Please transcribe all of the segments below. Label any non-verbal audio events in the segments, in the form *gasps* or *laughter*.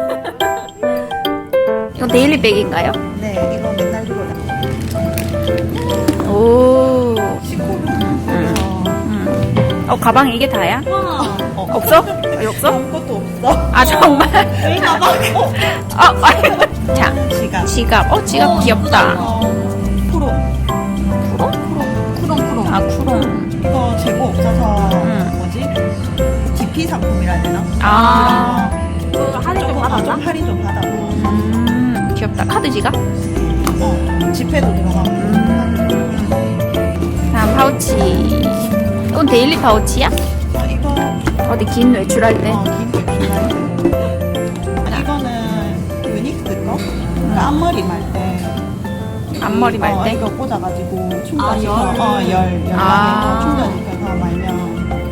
*laughs* 이건 데일리백인가요? 네, 이거 맨날 다녀요. 오. 음. 어 가방에 이게 다야? 와. 어. 없어? 여기 없어? 아무것도 없어. 아 정말? 이 가방. 아, 아. 자 지갑. 지갑. 어 지갑 어, 귀엽다. 어, 프로. 쿠롱? 쿠롱 쿠롱. 아 쿠롱. 이거 재고 없어서 음. 뭐지? DP 상품이라 해야 되나? 아. 그 할인 좀 받았나? 좀 할인 좀 받아. 음 귀엽다. 카드 지갑? 어, 지폐도 들어가고. 다음 파우치. 이건 데일리 파우치야? 어, 이거 어디 긴 외출할 때? 어, 긴 백신할 때. 이거는 유닉스 거. 그러니까 앞머리 말 때. 앞머리 말 어, 때? 이거 꽂아가지고 충전시켜. 아, 열? 어, 열. 열하게 아. 충전시켜서 말면.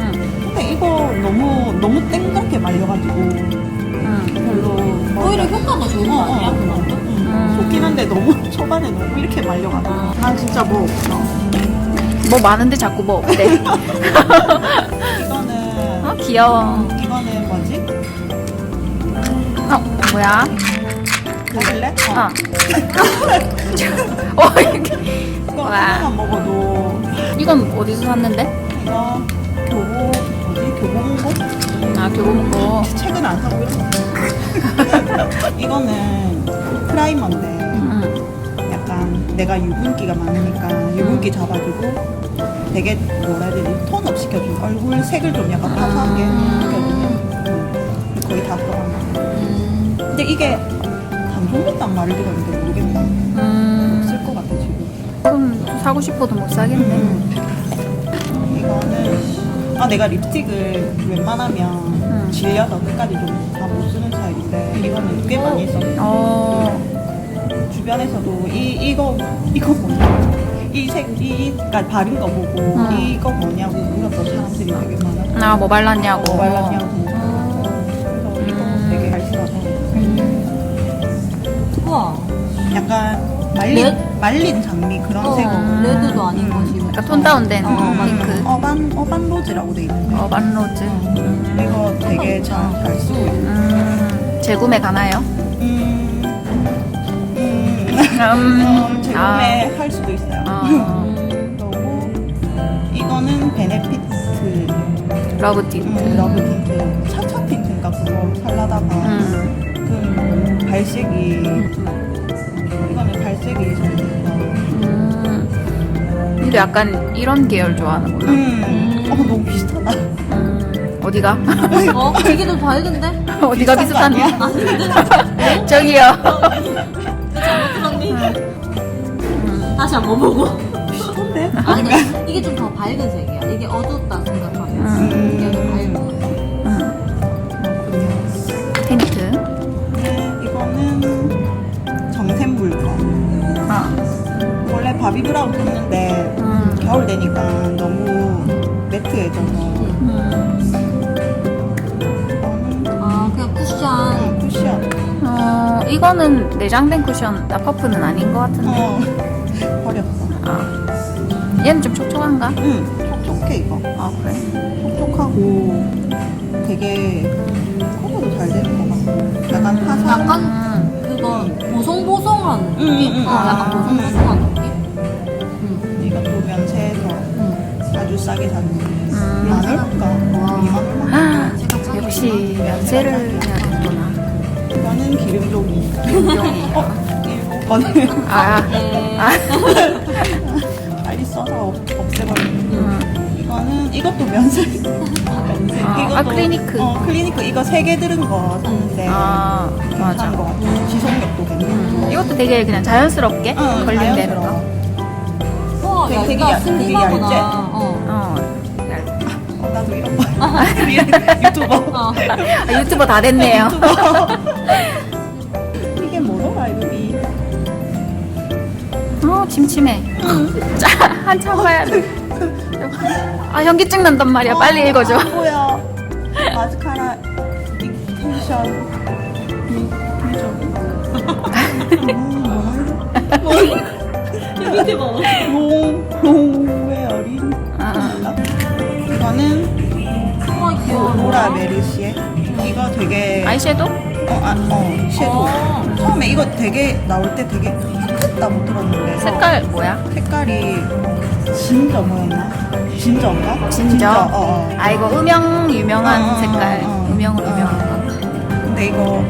응. 근데 이거 너무 너무 땡그랗게 말려가지고 좋은 거 어, 아니야? 어, 어. 거? 음, 좋긴 한데 너무 *laughs* 초반에 너무 이렇게 말려가지고 난 진짜 뭐 없어 뭐 많은데 자꾸 뭐 없대. *laughs* *laughs* 이거는 어 귀여워. 이거는 뭐지? 어 뭐야? 먹을래? 어. 어 이렇게. 이거 와. 하나만 먹어도 이건 어디서 샀는데? 이거 뭐지? 교보문고? 아 교보문고. 책은 안 사고 이런 거 이거는 프라이머인데 응. 약간 내가 유분기가 많으니까 유분기 잡아주고 되게 뭐라 해야 되지 톤업 시켜준 얼굴 색을 좀 약간 화사하게 시켜주는 음, 거의 다 써봤나 음. 근데 이게 방송됐단 말을 들었는데 모르겠네 음. 쓸것 같아 지금 그럼 사고 싶어도 못 사겠네. 이거는 아 내가 립스틱을 웬만하면 질려서 끝까지 좀 다 못 쓰는 스타일인데 이거는 꽤 많이 썼어 어. 주변에서도 이 이거 이거 뭐냐 이색 이 그러니까 바른 거 보고 음. 이거 뭐냐고 물었던 사람들이 되게 많아. 아뭐 발랐냐고. 뭐 발랐냐고. 그래서 이거 음. 되게 잘 쓰라서 우와. 약간 말린 렛? 말린 장미 그런 어, 색으로. 레드도 아닌 것이고. 약간 톤 다운된 어, 핑크. 어반 어반 로즈라고 돼 있는데. 어반 로즈. 이거 되게 잘, 잘 쓰고 있는. 음. 재구매 가나요? 음. 음. 음. *laughs* 어, 재구매 할 수도 있어요. 아. *laughs* 그리고 이거는 베네피트 러브 틴트. 음, 러브 틴트 차차 틴트인가 그거 살라다가 음. 그 발색이 이 됐다. 음. 근데 약간 이런 계열 좋아하는구나. 음. 어 너무 비슷하다. 음. 어디가? *laughs* 어? 이게 더 밝은데? 어디가 비슷한 비슷한데? 아닌데? *laughs* 저기요. 잘못 들었니? 다시 한 번 보고. 비슷한데? 아니, 근데 이게 좀 더 밝은 색이야. 이게 어둡다 생각하면. 음. 바비 브라운 샀는데 음. 겨울 되니까 너무 매트해져서 음. 아, 그냥 쿠션. 음, 쿠션. 어, 이거는 내장된 쿠션, 나 퍼프는 아닌 것 같은데. 어 *laughs* 버렸어. 아. 얘는 좀 촉촉한가? 응, 촉촉해 이거. 아, 그래? 촉촉하고 되게 커버도 잘 되는 것 같고 약간 화사한 약간 음. 그거 보송보송한 음, 느낌? 음, 음. 어, 약간 아, 보송보송한 아주 싸게 샀는데 음. 만 얼마인가? 와. 2만 얼마? 역시 면세를 해야 되는구나. 이거는 기름종이 기름종이. 어? 번을 아, 네. 아. 빨리 써서 없, 없애버리는 음. 이거는 이것도 면세 면세 아, 이것도 아, 클리니크. 어 클리니크 이거 세 개 들은 거 샀는데 아, 맞아. 괜찮은 것 같아 지속력도 괜찮고 음, 이것도 되게 그냥 자연스럽게 응, 걸린다는 거. 자연스러워. 와, 되게- 되게. 얇- 되게 슬림하구나. 어. 어. 어, 나도 이런 거 유튜버 *laughs* 어. 아, 유튜버 다 됐네요. *laughs* 이게 뭐더라 이름이 어, 침침해. 짜, 한참 봐야 돼. 아, 현기증 난단 말이야. 빨리 읽어줘. 아, 뭐야 마스카라 익텐션 밑에 *laughs* 롱롱왜 어린 아, 이거는 와 귀여워. 로라 메르시에 이거 되게 아이섀도우? 어, 아, 어 섀도우 어. 처음에 이거 되게 나올 때 되게 핫했다고 들었는데 색깔 뭐야? 색깔이 진저 뭐였나? 진저인가? 진저? 어, 어. 아 이거 음영 유명한 어, 어, 색깔. 어, 어. 음영으로 어. 유명한 거. 근데 이거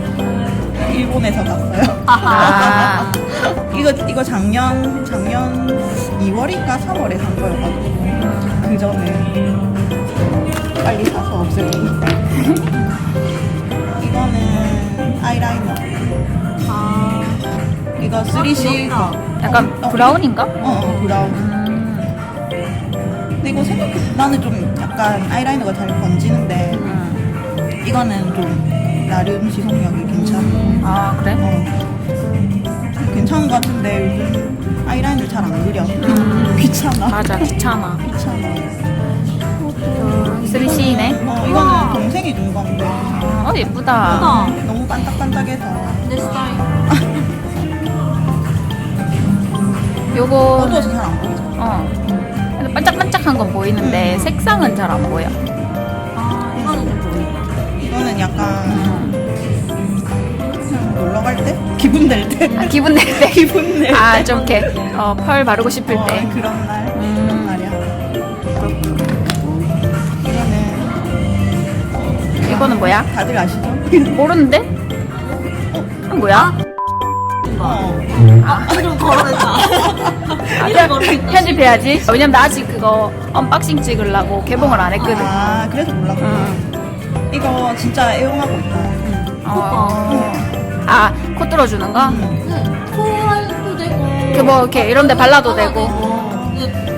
일본에서 샀어요. 아, *laughs* 이거 이거 작년 작년 2월인가 3월에 산 거여가지고 그 전에 빨리 사서 없애고 *laughs* 이거는 아이라이너 아. 이거 3C 귀엽다. 거 약간 어, 브라운인가? 어, 어 브라운 음, 근데 이거 생각해 나는 좀 약간 아이라이너가 잘 번지는데 음. 이거는 좀 나름 지속력이 괜찮아 아 그래? 어. 괜찮은 것 같은데 요즘 아이라인을 잘 안 그려. 귀찮아. 맞아 귀찮아. 귀찮아. 3C네. 어, 이거는 동생이 준 건데 어 예쁘다. 예쁘다. 너무 반짝반짝해서 내 스타일. *laughs* 요거 어두워서 잘 안 보이죠. 어. 근데 반짝반짝한 건 보이는데 색상은 잘 안 보여. 아 이거는 좀 보인다. 이거는 약간 그냥 놀러 갈 때? 기분 낼 때? 아, 기분 낼 때. *laughs* 기분 낼 때? 아좀 이렇게 어, 펄 바르고 싶을 어, 때. 그런 날? 음. 그런 날이야. 이거는 이거는 뭐야? 다들 아시죠? *laughs* 모르는데? 이건 뭐야? 어. 아 이름 걸어냈다. 아, *laughs* 이름. 편집해야지. 왜냐면 나 아직 그거 언박싱 찍으려고 개봉을 안 했거든. 아, 그래서 몰랐구나. 응. 이거 진짜 애용하고 있다. 어. 아, 코 뚫어주는 거? 코알도 되고. 그 뭐 이렇게 이런 데 발라도 되고.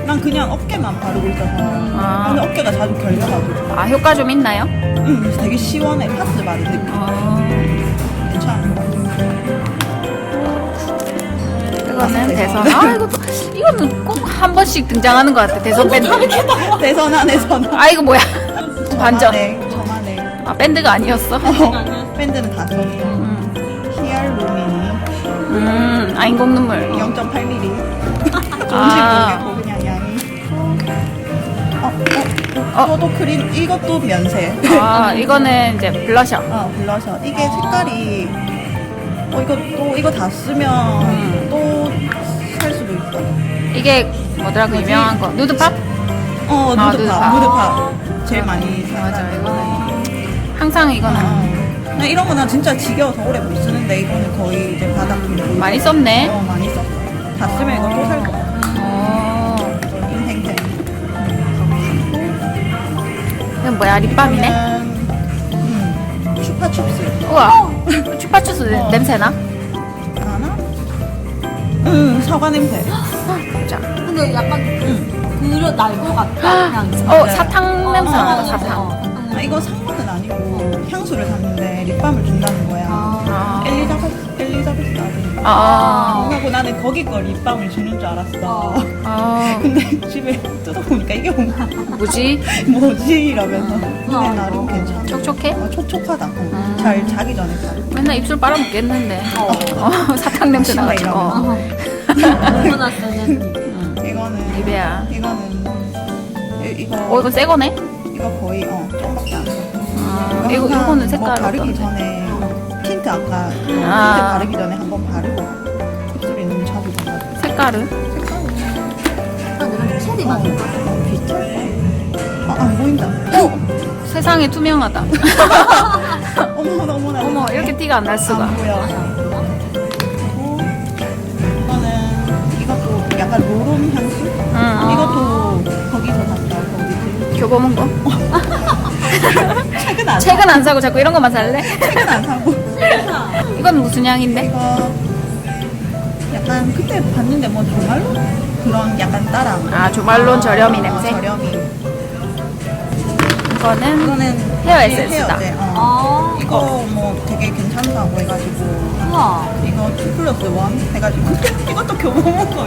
난 그냥 어깨만 바르고 있어서. 아. 근데 어깨가 자주 결려가지고. 아, 효과 좀 있나요? 응, 되게 시원해. 파스 바른 느낌. 이거는 대선. 아, 이것도, 이거는 꼭 한 번씩 등장하는 것 같아. 대선 밴드. *laughs* 대선 안에서는. 아, 이거 뭐야? 반전. 저만의. 아, 밴드가 아니었어? 어, 밴드는 다 히알루미니 음, 아 인공 눈물. 0.8mm. 조금씩 아. 모르겠고 *laughs* 그냥 양이. 어, 어, 이것도 크림, 이것도 면세. 아, 이거는 이제 블러셔. 어, 블러셔. 이게 색깔이, 어, 이거 또, 이거 다 쓰면 음. 또살 수도 있어. 이게 뭐더라, 그 뭐지? 유명한 거. 누드팝? 어, 아, 누드팝, 누드팝. 누드팝. 제일 많이 맞아, 사는 이거는. 항상 이거는 어. 나 이런 거 나 진짜 지겨워서 오래 못 쓰는데 이거는 거의 이제 바닥 좀 많이 썼네. 어, 많이 썼어. 다 쓰면 이거 또 살 거. 어. 인생템. 이건 뭐야, 립밤이네? 음, 추파춥스. 우와. *laughs* 추파추스 어. 냄새나? 아나? 응, 사과 냄새. *gasps* 자. 근데 약간 그런 날것 같다. 그냥. 어, 사탕 냄새 어, 나다, 어, 사탕. 아, 이거 산 거는 향수를 샀는데 립밤을 준다는 거야. 아. 엘리자베스, 엘리자베스 아들. 아. 하고 나는 거기 거 립밤을 주는 줄 알았어. 아. *laughs* 근데 집에 뜯어보니까 이게 뭔- 뭐지? *laughs* 뭐지? 이러면서. 근데 아, 나름 이거. 괜찮아. 촉촉해? 어, 촉촉하다. 어. 음. 잘 자기 전에 바르고. 맨날 입술 빨아먹겠는데. 어. 어, 사탕 냄새 나가지고. 어. 얼마나 *laughs* 쓰는 이거는 이베야. 이거는 이- 이거 어, 이거 새 거네? 이거 거의 어. 아, 이거, 이거는 뭐 색깔 바르기 어떤데? 전에 틴트 아까 틴트 아. 바르기 전에 한 번 바르고 입술이 너무 자주 발라져. 색깔은? 이런. 어, 비슷할 거. 아, 안 보인다. 세상에 투명하다. *laughs* 어머나 어머나. 어머, 이렇게 티가 안 날 수가. 안 보여. 그리고 이거는 이것도 약간 로롬 향수. 응. 이것도 거기서 샀다. 거기 교보문 거? *laughs* *laughs* 최근 안 사. 책은 안 사고 자꾸 이런 것만 살래? *laughs* 최근 안 사고. *laughs* 이건 무슨 향인데? 이거 약간 그때 봤는데 뭐 조말로 그런 약간 따라. 아, 조말론 저렴이 냄새? 저렴이. 이거는 이거는 헤어 에센스다. 헤어제, 어. 아. 이거 뭐 되게 괜찮다고 해가지고 우와. 이거 2 플러스 1 해가지고 *laughs* 이것도 교보문 거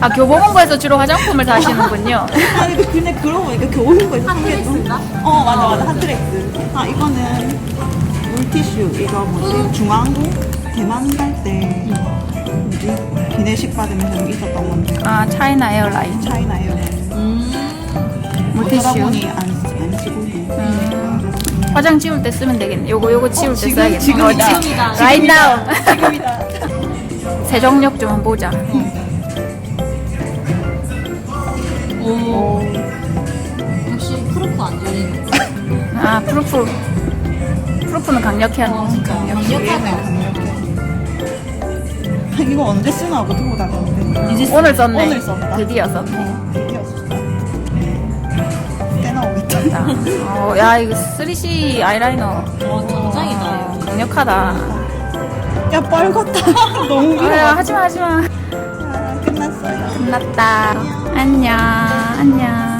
아, 교보문 거에서 주로 화장품을 사시는군요. *laughs* 아니 근데 근데 그러고 보니까 교보문 거에서 핫트렉스인가? 어 맞아 맞아 핫트렉스 아 이거는 물티슈 이거 뭐지 중앙도 대만 갈 때 뭐지 기내식 받으면서 여기 있었던 건데 아, 차이나 에어라인. 차이나 에어라인 음. 물티슈. 어쩌다 보니 안, 안 쓰고 있네. 음, 화장 지울 때 쓰면 되겠네. 요거 요거 지울 어, 때 지금, 써야겠네. 지금이다. 어, 지- 지금이다. right now. 지금이다. 세정력 좀 보자. 오. 역시 프로프 안 열리네. 아 프루프. 프루프는 강력해야 돼. 어, 진짜. 강력하다. 이거 언제 쓰나 하고 들고 다녔는데. 이제 오늘 썼네. 오늘 썼다. 드디어 썼네. 어. 자, 어, 야 이거 3C 아이라이너 와, 장장이다. 어, 강력하다. 야, 빨갛다. *laughs* 너무 아, 야, 길어. 하지마 하지마. 아, 끝났어요. 끝났다. 안녕 안녕.